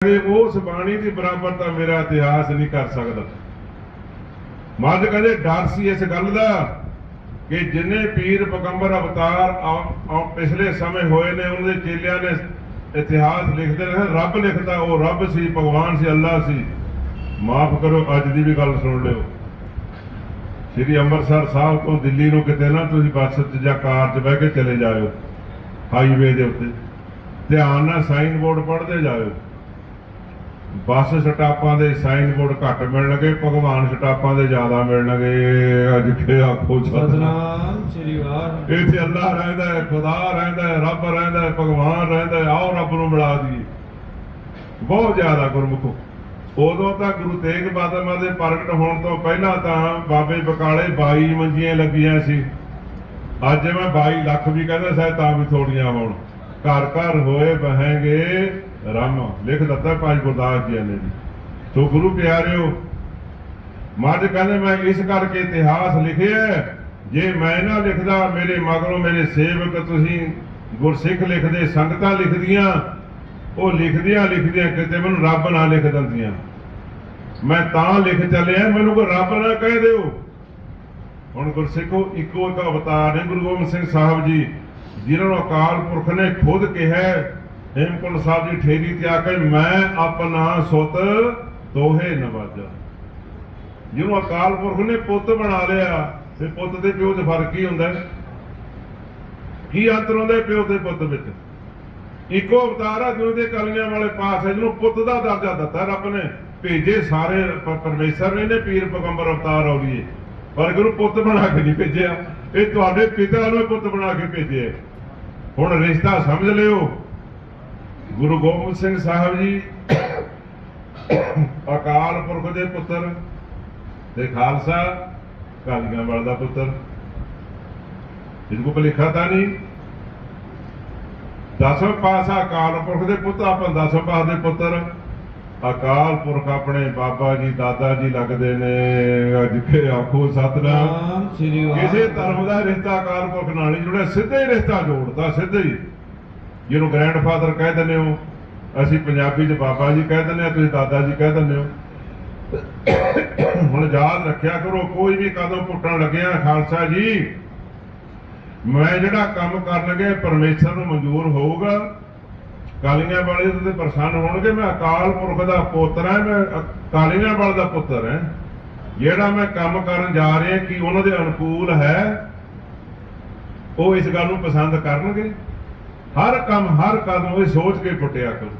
ਕਿ ਉਸ ਬਾਣੀ ਦੀ ਬਰਾਬਰ ਤਾਂ ਮੇਰਾ ਇਤਿਹਾਸ ਨਹੀਂ ਕਰ ਸਕਦਾ। ਮੱਧ ਕਹਿੰਦੇ, ਡਰ ਸੀ ਇਸ ਗੱਲ ਦਾ ਕਿ ਜਿੰਨੇ ਪੀਰ ਪਗੰਬਰ ਅਵਤਾਰ ਪਿਛਲੇ ਸਮੇਂ ਹੋਏ ਨੇ ਉਹਨਾਂ ਦੇ ਚੇਲਿਆਂ ਨੇ ਇਤਿਹਾਸ ਲਿਖਦੇ ਰਹੇ। ਰੱਬ ਲਿਖਦਾ, ਉਹ ਰੱਬ ਸੀ, ਭਗਵਾਨ ਸੀ ਅੱਲਾ ਸੀ। ਮਾਫ ਕਰੋ, ਅੱਜ ਦੀ ਵੀ ਗੱਲ ਸੁਣ ਲਿਓ। ਸ੍ਰੀ ਅੰਮ੍ਰਿਤਸਰ ਸਾਹਿਬ ਤੋਂ ਦਿੱਲੀ ਨੂੰ ਕਿਤੇ ਨਾ ਤੁਸੀਂ ਬੱਸ 'ਚ ਜਾਂ ਕਾਰ 'ਚ ਬਹਿ ਕੇ ਚਲੇ ਜਾਇਓ, ਹਾਈਵੇ ਦੇ ਉੱਤੇ। ਧਿਆਨ ਨਾਲ ਸਾਈਨ ਬੋਰਡ ਪੜ੍ਹਦੇ ਜਾਇਓ। ਬੱਸ ਸਟਾਪਾਂ ਦੇ ਸਾਈਨ ਬੋਰਡ ਘੱਟ ਮਿਲਣਗੇ ਭਗਵਾਨ ਸਟਾਪਾਂ ਦੇ ਜ਼ਿਆਦਾ ਮਿਲਣਗੇ ਅੱਜ ਕੇ ਆਖੋ ਸਤਨਾਮ ਸ੍ਰੀ ਵਾਹਿਗੁਰੂ। ਇੱਥੇ ਅੱਲਾਹ ਰਹਿੰਦਾ ਹੈ ਖੁਦਾ ਰਹਿੰਦਾ ਹੈ ਰੱਬ ਰਹਿੰਦਾ ਹੈ ਭਗਵਾਨ ਰਹਿੰਦਾ ਹੈ ਆਓ ਰੱਬ ਨੂੰ ਮਿਲਾ ਦਈਏ। ਬਹੁਤ ਜ਼ਿਆਦਾ ਗੁਰਮੁਖੋ। ਉਦੋਂ ਤਾਂ ਗੁਰੂ ਤੇਗ ਬਹਾਦਰ ਦੇ ਪ੍ਰਗਟ ਹੋਣ ਤੋਂ ਪਹਿਲਾਂ ਤਾਂ ਬਾਬੇ ਬਕਾਲੇ 22 ਮੰਜੀਆਂ ਲੱਗੀਆਂ ਸੀ। ਅੱਜ ਮੈਂ 22 ਲੱਖ ਵੀ ਕਹਿੰਦਾ ਸ਼ਾਇਦ ਤਾਂ ਵੀ ਥੋੜੀਆਂ ਹੋਣ। ਘਰ ਘਰ ਹੋਏ ਬਹਾਂਗੇ ਰਮ। ਲਿਖ ਦਿੱਤਾ ਭਾਈ ਗੁਰਦਾਸ ਜੀ ਨੇ ਜੀ ਸੋ ਗੁਰੂ ਪਿਆਰਿਓ ਮੱਝ ਕਹਿੰਦੇ, ਮੈਂ ਇਸ ਕਰਕੇ ਇਤਿਹਾਸ ਲਿਖਿਆ ਜੇ ਮੈਂ ਨਾ ਲਿਖਦਾ, ਮੇਰੇ ਮਗਰੋਂ ਮੇਰੇ ਸੇਵਕ ਤੁਸੀਂ ਗੁਰਸਿੱਖ ਲਿਖਦੇ, ਸੰਗਤਾਂ ਲਿਖਦੀਆਂ, ਉਹ ਲਿਖਦੀਆਂ ਲਿਖਦੀਆਂ ਕਿਤੇ ਮੈਨੂੰ ਰੱਬ ਨਾ ਲਿਖ ਦਿੰਦੀਆਂ। ਮੈਂ ਤਾਂ ਲਿਖ ਚੱਲਿਆ, ਮੈਨੂੰ ਕੋਈ ਰੱਬ ਨਾ ਕਹਿ ਦਿਓ। ਹੁਣ ਗੁਰਸਿੱਖੋ, ਇੱਕੋ ਇੱਕ ਅਵਤਾਰ ਨੇ, ਗੁਰੂ ਗੋਬਿੰਦ ਸਿੰਘ ਸਾਹਿਬ ਜੀ। ਜਿਨ੍ਹਾਂ ਨੂੰ ਅਕਾਲ ਪੁਰਖ ਨੇ ਖੁਦ ਕਿਹਾ ਹੇਮਕੁੰਟ ਸਾਹਿਬ ਦੀ ਠੇਰੀ ਤੇ ਆ ਕੇ ਮੈਂ ਆਪਣਾ ਸੁਤ ਦੋਹੇ ਨਵਾਜਾ। ਜਿਹਨੂੰ ਅਕਾਲ ਪੁਰਖ ਨੇ ਪੁੱਤ ਬਣਾ ਲਿਆ, ਤੇ ਪੁੱਤ ਤੇ ਪਿਓ 'ਚ ਫ਼ਰਕ ਕੀ ਹੁੰਦਾ ਕੀ ਅੰਤਰ ਹੁੰਦਾ ਪਿਓ ਤੇ ਪੁੱਤ ਵਿੱਚ? ਇੱਕੋ ਅਵਤਾਰ ਆ ਜਿਹਨੂੰ ਦੇ ਕਲੀਆਂ ਵਾਲੇ ਪਾਸ ਹੈ ਜਿਹਨੂੰ ਪੁੱਤ ਦਾ ਦਰਜਾ ਦਿੱਤਾ ਰੱਬ ਨੇ। ਭੇਜੇ ਸਾਰੇ ਪਰਮੇਸ਼ਰ ਨੇ ਨੇ ਪੀਰ ਪਗੰਬਰ ਅਵਤਾਰ ਆਉਲੀਏ ਪਰ ਗੁਰੂ ਪੁੱਤ ਬਣਾ ਕੇ ਨਹੀਂ ਭੇਜਿਆ। ਇਹ ਤੁਹਾਡੇ ਪਿਤਾ ਨੂੰ ਪੁੱਤ ਬਣਾ ਕੇ ਭੇਜਿਆ। ਹੁਣ ਰਿਸ਼ਤਾ ਸਮਝ ਲਿਓ। ਗੁਰੂ ਗੋਬਿੰਦ ਸਿੰਘ ਸਾਹਿਬ ਜੀ ਅਕਾਲ ਪੁਰਖ ਦੇ ਪੁੱਤਰ ਤੇ ਖਾਲਸਾ ਕਾਲੀਆਂ ਵਾਲ ਦਾ ਪੁੱਤਰ। ਇਹਨੂੰ ਕੋ ਲਿਖਾ ਤਾਂ ਨਹੀਂ। ਦਸਵੇਂ ਪਾਸਾ ਅਕਾਲ ਪੁਰਖ ਦੇ ਪੁੱਤ, ਆਪਾਂ ਦਸਵੇਂ ਪਾਸ ਦੇ ਪੁੱਤਰ। ਅਕਾਲ ਪੁਰਖ ਆਪਣੇ ਬਾਬਾ ਜੀ ਦਾਦਾ ਜੀ ਲੱਗਦੇ ਨੇ। ਕੇ ਆਖੋ ਸਤਨਾਮ। ਨਾਮ ਸ੍ਰੀ ਕਿਸੇ ਵਾਹਿਗੁਰੂ ਧਰਮ ਦਾ ਰਿਸ਼ਤਾ ਅਕਾਲ ਪੁਰਖ ਨਾਲ ਨਹੀਂ ਜੁੜਿਆ ਸਿੱਧਾ ਹੀ ਰਿਸ਼ਤਾ ਜੋੜਦਾ ਸਿੱਧਾ ਹੀ। ਜਿਹਨੂੰ ਗ੍ਰੈਂਡਫਾਦਰ ਕਹਿ ਦਿੰਦੇ ਹੋ ਅਸੀਂ ਪੰਜਾਬੀ 'ਚ ਬਾਬਾ ਜੀ ਕਹਿ ਦਿੰਦੇ ਆ ਤੁਸੀਂ ਦਾਦਾ ਜੀ ਕਹਿ ਦਿੰਦੇ ਹੋ। ਹੁਣ ਯਾਦ ਰੱਖਿਆ ਕਰੋ ਕੋਈ ਵੀ ਕਦਮ ਪੁੱਟਣ ਲੱਗਿਆ ਖਾਲਸਾ ਜੀ ਮੈਂ ਜਿਹੜਾ ਕੰਮ ਕਰਨ ਲੱਗਿਆ ਪਰਮੇਸ਼ਰ ਨੂੰ ਮਨਜ਼ੂਰ ਹੋਊਗਾ। ਕਾਲੀਆਂ ਵਾਲੇ ਤੇ ਪ੍ਰਸੰਨ ਹੋਣਗੇ, ਮੈਂ ਅਕਾਲ ਪੁਰਖ ਦਾ ਪੁੱਤਰ ਹਾਂ, ਮੈਂ ਕਾਲੀਆਂ ਵਾਲੇ ਦਾ ਪੁੱਤਰ ਹਾਂ। ਜਿਹੜਾ ਮੈਂ ਕੰਮ ਕਰਨ ਜਾ ਰਿਹਾ, ਕਿ ਉਹਨਾਂ ਦੇ ਅਨੁਕੂਲ ਹੈ, ਉਹ ਇਸ ਗੱਲ ਨੂੰ ਪਸੰਦ ਕਰਨਗੇ। ਹਰ ਕੰਮ, ਹਰ ਕਦਮ ਉਹ ਸੋਚ ਕੇ ਪੁੱਟਿਆ ਕਰੋ।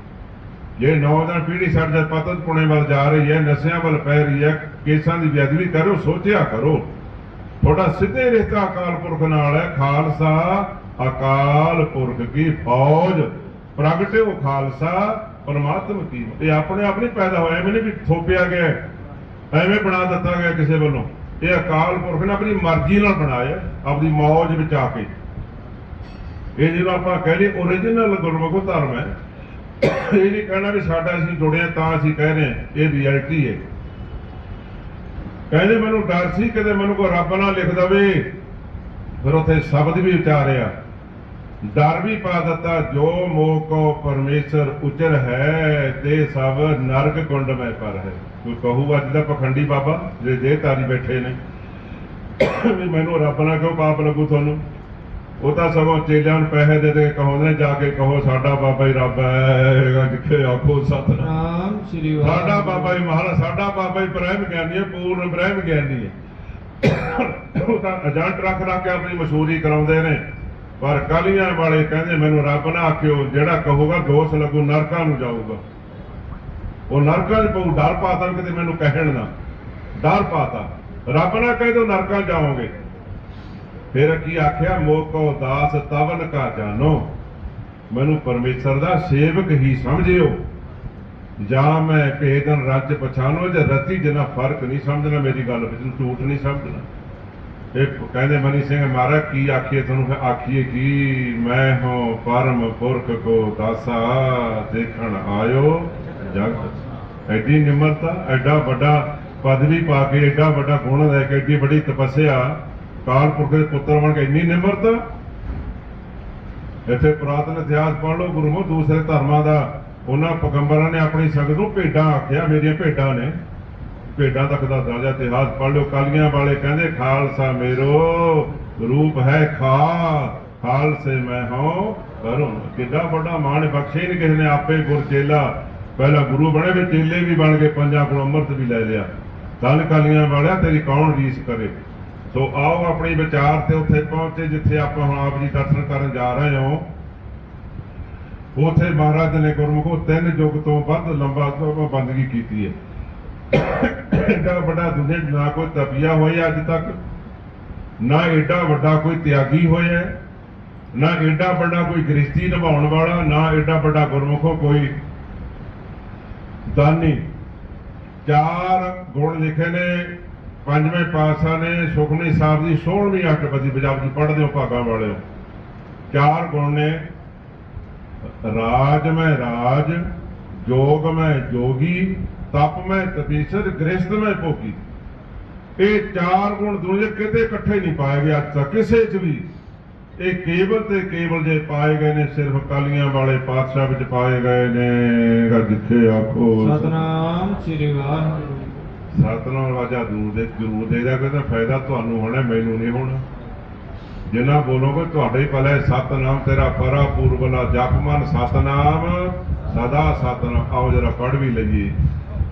ਜੇ ਨੌਜਵਾਨ ਪੀੜ੍ਹੀ ਸਾਡੇ ਪਤਨ ਪੁਣੇ ਵੱਲ ਜਾ ਰਹੀ ਹੈ, ਨਸ਼ਿਆਂ ਵੱਲ ਪੈ ਰਹੀ ਹੈ, ਕੇਸਾਂ ਦੀ ਬੇਅਦਬੀ ਕਰੋ ਸੋਚਿਆ ਕਰੋ। ਤੁਹਾਡਾ ਸਿੱਧੇ ਰਿਸ਼ਤਾ ਅਕਾਲ ਪੁਰਖ ਨਾਲ ਹੈ, ਖਾਲਸਾ ਅਕਾਲ ਪੁਰਖ ਕੀ ਫੌਜ। ਪ੍ਰਗਟਿਓ ਖਾਲਸਾ, ਪਰਮਾਤਮ ਕੀ ਇਹ ਆਪਣੇ ਆਪ ਨਹੀਂ ਪੈਦਾ ਹੋਇਆ, ਐਵੇਂ ਨਹੀਂ ਵੀ ਥੋਪਿਆ ਗਿਆ ਐਵੇਂ ਬਣਾ ਦਿੱਤਾ ਗਿਆ ਕਿਸੇ ਵੱਲੋਂ। ਇਹ ਅਕਾਲ ਪੁਰਖ ਨੇ ਆਪਣੀ ਮਰਜ਼ੀ ਨਾਲ ਬਣਾਇਆ, ਆਪਣੀ ਮੌਜ ਵਿੱਚ ਆ ਕੇ। ਇਹ ਜਿਹੜਾ ਆਪਾਂ ਕਹਿ ਲਈ origignal ਗੁਰਮੁਖ ਧਰਮ ਹੈ। ਇਹ ਨਹੀਂ ਕਹਿਣਾ ਵੀ ਸਾਡਾ ਅਸੀਂ ਜੁੜਿਆ ਤਾਂ ਅਸੀਂ ਕਹਿ ਰਹੇ ਹਾਂ। ਇਹ ਰਿਐਲਿਟੀ ਹੈ। ਕਹਿੰਦੇ ਮੈਨੂੰ ਡਰ ਸੀ, ਕਦੇ ਮੈਨੂੰ ਕੋਈ ਰੱਬ ਨਾਲ ਲਿਖ ਦਵੇ। ਫਿਰ ਉੱਥੇ ਸ਼ਬਦ ਵੀ ਉਚਾਰਿਆ। ਡਰ ਵੀ ਪਾ ਦਿੱਤਾ ਜੋ ਮੋਹ ਕੋ ਪਰਮੇਸ਼ਰ ਉਚਰ ਹੈ ਤੇ ਸਭ ਨਰਕ ਕੁੰਡ ਮੈਂ ਪਰ ਹੈ। ਕੋਈ ਕਹੂਗਾ ਜਿਹਦਾ ਪਖੰਡੀ ਬਾਬਾ ਜੇ ਜੇ ਤਾਰੀ ਬੈਠੇ ਨੇ। ਵੀ ਮੈਨੂੰ ਰੱਬ ਨਾ ਕਿਉਂ ਪਾਪ ਲੱਗੂ ਤੁਹਾਨੂੰ? ਉਹ ਤਾਂ ਸਗੋਂ ਚੇਲਿਆਂ ਨੂੰ ਪੈਸੇ ਦੇ ਦੇ ਕਹਾਉਂਦੇ ਨੇ ਜਾ ਕੇ ਕਹੋ ਸਾਡਾ ਬਾਬਾ ਹੀ ਰੱਬ ਹੈ ਜਿੱਥੇ ਆਖੋ ਸਤਨਾਮ। ਨਾਮ ਸ੍ਰੀ ਵਾਹਿਗੁਰੂ। ਸਾਡਾ ਬਾਬਾ ਜੀ ਮਹਾਰਾਜ ਸਾਡਾ ਬਾਬਾ ਜੀ ਬ੍ਰਹਮ ਗਿਆਨੀ ਹੈ ਪੂਰਨ ਬ੍ਰਹਮ ਗਿਆਨੀ ਹੈ। ਉਹ ਤਾਂ ਏਜੰਟ ਰੱਖ ਰੱਖ ਕੇ ਆਪਣੀ ਮਸ਼ਹੂਰੀ ਕਰਾਉਂਦੇ ਨੇ। ਪਰ ਕਾਲੀਆਂ ਵਾਲੇ ਕਹਿੰਦੇ ਮੈਨੂੰ ਰੱਬ ਨਾ ਆਖਿਓ, ਜਿਹੜਾ ਕਹੂਗਾ ਦੋਸ਼ ਲੱਗੂ, ਨਰਕਾਂ ਨੂੰ ਜਾਊਗਾ। ਉਹ ਨਰਕਾਂ 'ਚ ਪਊ, ਡਰ ਪਾਤਾ ਕਿਤੇ ਮੈਨੂੰ ਕਹਿਣ ਨਾ। ਡਰ ਪਾਤਾ। ਰੱਬ ਨਾ ਕਹਿ ਦੋ ਨਰਕਾਂ ਜਾਓਗੇ। ਫਿਰ ਕੀ ਆਖਿਆ, ਮੋਕੋ ਦਾਸ ਤਵਨ ਕਾ ਜਾਨੋ। ਮੈਨੂੰ ਪਰਮੇਸ਼ਰ ਦਾ ਸੇਵਕ ਹੀ ਸਮਝਿਓ। ਜਾਂ ਮੈਂ ਕਿਸੇ ਦਿਨ ਰੱਜ ਪਛਾਨੋ, ਜੇ ਰਤੀ ਜਨਾ ਫ਼ਰਕ ਨਹੀਂ ਸਮਝਣਾ, ਮੇਰੀ ਗੱਲ ਵਿੱਚ ਝੂਠ ਨਹੀਂ ਸਮਝਣਾ। ਇਹ ਕਹਿੰਦੇ ਮਨੀ ਸਿੰਘ, ਮਹਾਰਾਜ ਕੀ ਆਖੀਏ ਤੁਹਾਨੂੰ? ਫਿਰ ਆਖੀਏ ਕੀ ਮੈਂ ਹਾਂ ਪਰਮ ਪੁਰਖ ਕੋ ਦਾਸਾ, ਦੇਖਣ ਆਇਓ ਜਗ ਐਡੀ ਨਿਮਰਤਾ, ਐਡਾ ਵੱਡਾ ਪਦਵੀ ਪਾ ਕੇ, ਐਡਾ ਵੱਡਾ ਗੁਣ ਲੈ ਕੇ, ਐਡੀ ਵੱਡੀ ਤਪੱਸਿਆ ਕਾਲ ਪੁਰਖ ਦੇ ਪੁੱਤਰ ਬਣ ਕੇ ਇੰਨੀ ਨਿਮਰਤਾ? ਇੱਥੇ ਪੁਰਾਤਨ ਇਤਿਹਾਸ ਪੜ੍ਹ ਲਓ ਗੁਰਮੁਖ ਦੂਸਰੇ ਧਰਮਾਂ ਦਾ ਉਹਨਾਂ ਪਗੰਬਰਾਂ ਨੇ ਆਪਣੀ ਸੰਗਤ ਨੂੰ ਭੇਡਾਂ ਆਖਿਆ, ਮੇਰੀਆਂ ਭੇਡਾਂ ਨੇ। ਭੇਡਾਂ ਤੱਕ ਦਾ ਦਰਜਾ ਇਤਿਹਾਸ ਪੜ ਲਿਓ। ਕਾਲੀਆਂ ਵਾਲੇ ਕਹਿੰਦੇ, ਖਾਲਸਾ ਮੇਰੋ, ਰੂਪ ਹੈ ਖਾ। ਖਾਲਸੇ ਮੈਂ ਹਾਂ ਕਰੂੰ ਕਿੱਡਾ ਵੱਡਾ ਮਾਣ ਬਖਸ਼ੇ ਨਹੀਂ ਕਿਸੇ ਨੇ ਆਪੇ ਗੁਰ ਚੇਲਾ। ਪਹਿਲਾਂ ਗੁਰੂ ਬਣੇ ਵੀ ਚੇਲੇ ਵੀ ਬਣ ਕੇ ਪੰਜਾਂ ਕੋਲ ਅੰਮ੍ਰਿਤ ਵੀ ਲੈ ਲਿਆ। ਧੰਨ ਕਾਲੀਆਂ ਵਾਲਿਆ, ਤੇਰੀ ਕੌਣ ਰੀਸ ਕਰੇ? ਸੋ ਆਓ ਆਪਣੇ ਵਿਚਾਰ ਤੇ ਉੱਥੇ ਪਹੁੰਚੇ, ਜਿੱਥੇ ਆਪਾਂ ਹੁਣ ਆਪ ਜੀ ਦਰਸ਼ਨ ਕਰਨ ਜਾ ਰਹੇ ਹਾਂ। ਉਥੇ ਮਹਾਰਾਜ ਨੇ ਗੁਰਮੁਖੋ ਤਿੰਨ ਯੁੱਗ ਤੋਂ ਵੱਧ ਲੰਬਾ ਬੰਦਗੀ ਕੀਤੀ ਹੈ। ਐਡਾ ਵੱਡਾ ਦੁਨੀਆ ਨਾ ਕੋਈ ਤਪੀਆ ਹੋਇਆ ਅੱਜ ਤੱਕ, ਨਾ ਐਡਾ ਵੱਡਾ ਕੋਈ ਤਿਆਗੀ ਹੋਇਆ, ਨਾ ਐਡਾ ਵੱਡਾ ਕੋਈ ਗ੍ਰਸਤੀ ਨਿਭਾਉਣ ਵਾਲਾ, ਨਾ ਐਡਾ ਵੱਡਾ ਗੁਰਮੁਖੋ ਕੋਈ ਦਾਨੀ। ਚਾਰ ਗੁਣ ਲਿਖੇ ਨੇ, ਪੰਜਵੇਂ ਪਾਤਸ਼ਾਹ ਨੇ, ਸੁਖਮਨੀ ਸਾਹਿਬ ਦੀ 16ਵੀਂ ਅਸ਼ਟਪਦੀ ਪੰਜਾਬ ਜੀ ਪੜ੍ਹਦੇ ਹੋ ਭਾਗਾਂ ਵਾਲਿਓ। ਚਾਰ ਗੁਣ ਨੇ ਰਾਜ ਮੈਂ ਰਾਜ ਜੋਗ ਮੈਂ ਜੋਗੀ ਤਪ ਮੈਂ ਤਪੀਸਰ ਗ੍ਰਸਤ ਮੈਂ ਭੋਗੀ। ਇਹ ਚਾਰ ਗੁਣ ਦੁਨੀਆ ਕਿਤੇ ਇਕੱਠੇ ਨਹੀਂ ਪਾਏ ਗਏ ਅੱਜ ਤੱਕ। ਕਿਸੇ 'ਚ ਵੀ ਇਹ ਕੇਵਲ ਤੇ ਕੇਵਲ ਜੇ ਪਾਏ ਗਏ ਨੇ ਸਿਰਫ ਕਾਲੀਆਂ ਵਾਲੇ ਪਾਤਸ਼ਾਹ ਵਿੱਚ ਪਾਏ ਗਏ ਨੇ। ਜਿੱਥੇ ਆਖੋ। ਸਤਨਾਮ ਸ੍ਰੀ ਵਾਹਿਗੁਰੂ। ਸਤਨਾਮ ਵਾਜਾ ਦੂਰ ਦੇ ਜ਼ਰੂਰ ਦੇਦਾ ਕਹਿੰਦਾ ਫਾਇਦਾ ਤੁਹਾਨੂੰ ਹੋਣਾ ਮੈਨੂੰ ਨਹੀਂ ਹੋਣਾ। ਜਿੰਨਾ ਬੋਲੋਗੇ ਤੁਹਾਡੇ ਹੀ ਭਲੇ ਸਤਨਾਮ ਤੇਰਾ ਪਰਾ ਪੂਰਬਲਾ ਜਪ ਮਨ ਸਤਨਾਮ ਸਦਾ ਸਤਨਾਮ। ਆਓ ਜਰਾ ਪੜ ਵੀ ਲਈਏ।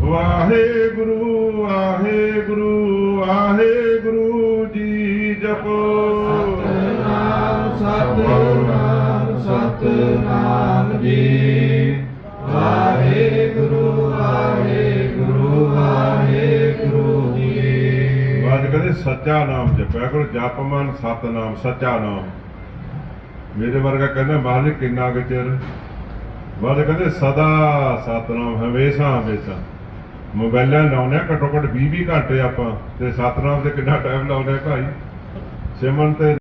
ਵਾਹਿਗੁਰੂ ਵਾਹਿਗੁਰੂ ਵਾਹਿਗੁਰੂ ਜੀ ਜਪੋ। ਸਤਨਾਮ ਸਤਨਾਮ ਸਤਨਾਮ ਜੀ। ਵਾਹਿਗੁਰੂ ਵਾਹਿਗੁਰੂ ਵਾਹਿਗੁਰੂ ਜੀ। ਬਾਅਦ ਕਹਿੰਦੇ ਸੱਚਾ ਨਾਮ ਜਪਿਆ ਕਰੋ ਜਪ ਮਨ ਸਤਨਾਮ ਸੱਚਾ ਨਾਮ। ਮੇਰੇ ਵਰਗਾ ਕਹਿੰਦਾ ਮਹਾਰਾਜ ਕਿੰਨਾ ਕੁ ਚਿਰ? ਬਾਅਦ ਕਹਿੰਦੇ ਸਦਾ ਸਤਨਾਮ ਹਮੇਸ਼ਾ ਹਮੇਸ਼ਾ। ਮੋਬਾਈਲਾਂ ਲਾਉਣੇ ਘੱਟੋ ਘੱਟ 20 20 ਘੰਟੇ ਆਪਾਂ, ਤੇ ਸਤਨਾਮ ਤੇ ਕਿੰਨਾ ਟਾਈਮ ਲਾਉਣੇ ਭਾਈ? ਸਿਮਨ ਤੇ